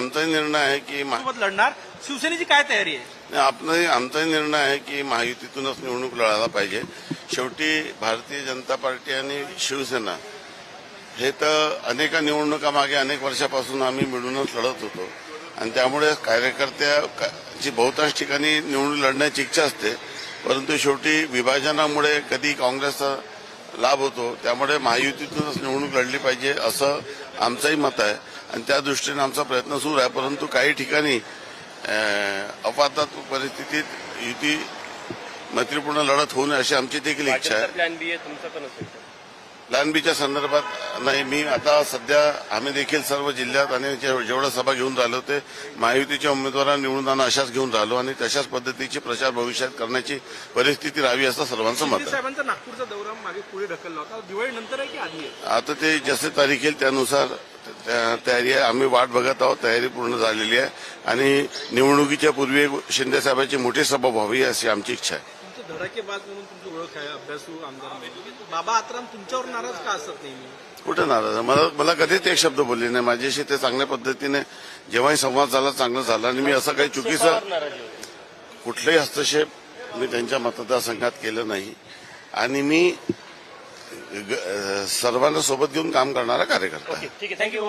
आमचा निर्णय आहे की सोबत लढणार. शिवसेनेची काय तयारी आहे? आपला आमचा निर्णय आहे की महायुतीतूनच निवडणूक लढायला पाहिजे. शेवटी भारतीय जनता पार्टी आणि शिवसेना हे तर अनेका निवडणुका मागे अनेक वर्षापासून आम्ही मिळूनच लढत होतो. आणि त्यामुळे कार्यकर्त्याची बहुतांश ठिकाणी निवडणूक लढण्याची इच्छा असते. परंतु शेवटी विभाजनामुळे कधी काँग्रेसचा लाभ होतो त्यामुळे महायुतीतूनच निवडणूक लढली पाहिजे असं आमचंही मत आहे. आणि त्या दृष्टीने आमचा प्रयत्न सुरू आहे परंतु काही ठिकाणी अं, अपवादात्मक परिस्थितीत युती मैत्रीपूर्ण लढत होऊ नये अशी आमची देखील इच्छा आहे. प्लॅन बी आहे तुमचा पण असेल प्लॅन बीच्या संदर्भात नाही मी आता सध्या आम्ही देखील सर्व जिल्ह्यात आणि जे- जेवढ्या सभा घेऊन राहिलो ते महायुतीच्या उमेदवारांना निवडून आणा अशाच घेऊन राहिलो आणि तशाच पद्धतीची प्रचार भविष्यात करण्याची परिस्थिती राहावी असं सर्वांचं मत साहेबांचा नागपूरचा दौरा मागे पुढे ढकलला होता दिवाळी नंतर आहे की आधी आहे? आता ते जसे तारीख येईल त्यानुसार त्या- तयारी आहे. आम्ही वाट बघत आहोत. तयारी पूर्ण झालेली आहे. आणि निवडणुकीच्या पूर्वी शिंदे साहेबांची मोठी सभा व्हावी अशी आमची इच्छा आहे. तुमचं धडाकेबाज म्हणून तुमची ओळख आहे अभ्यासू आमदार म्हणून बाबा आत्राम तुमच्यावर नाराज का असत नेहमी? कुठे नाराज? आहे? मला मला कधीच एक शब्द बोलले नाही. माझ्याशी ते चांगल्या पद्धतीने जेव्हाही संवाद झाला चांगला झाला. आणि मी असं काही चुकीचं कुठलाही हस्तक्षेप मी त्यांच्या मतदारसंघात केलं नाही. आणि मी सर्वांना सोबत घेऊन काम करणारा कार्यकर्ता आहे. ठीक आहे. थँक्यू.